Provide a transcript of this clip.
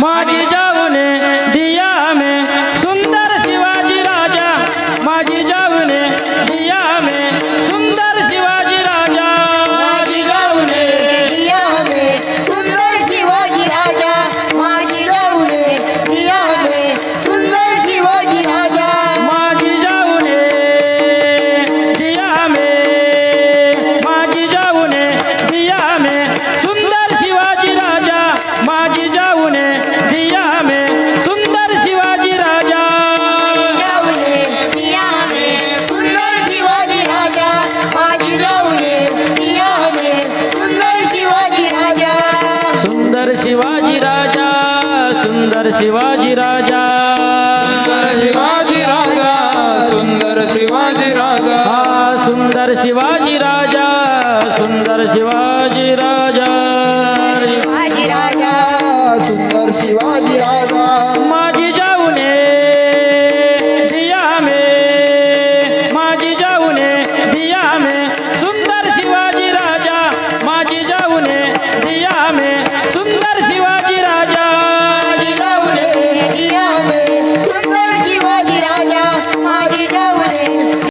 माझी जाऊने दिया शिवाजी राजा सुंदर शिवाजी राजा. शिवाजी राजा सुंदर शिवाजी राजा. सुंदर शिवाजी राजा सुंदर शिवाजी राजा. शिवाजी राजा सुंदर शिवाजी राजा. माझी जाऊने दिया मे माझी जाऊने दिया मे सुंदर शिवाजी राजा माझी जाऊने दिया আল্লাহর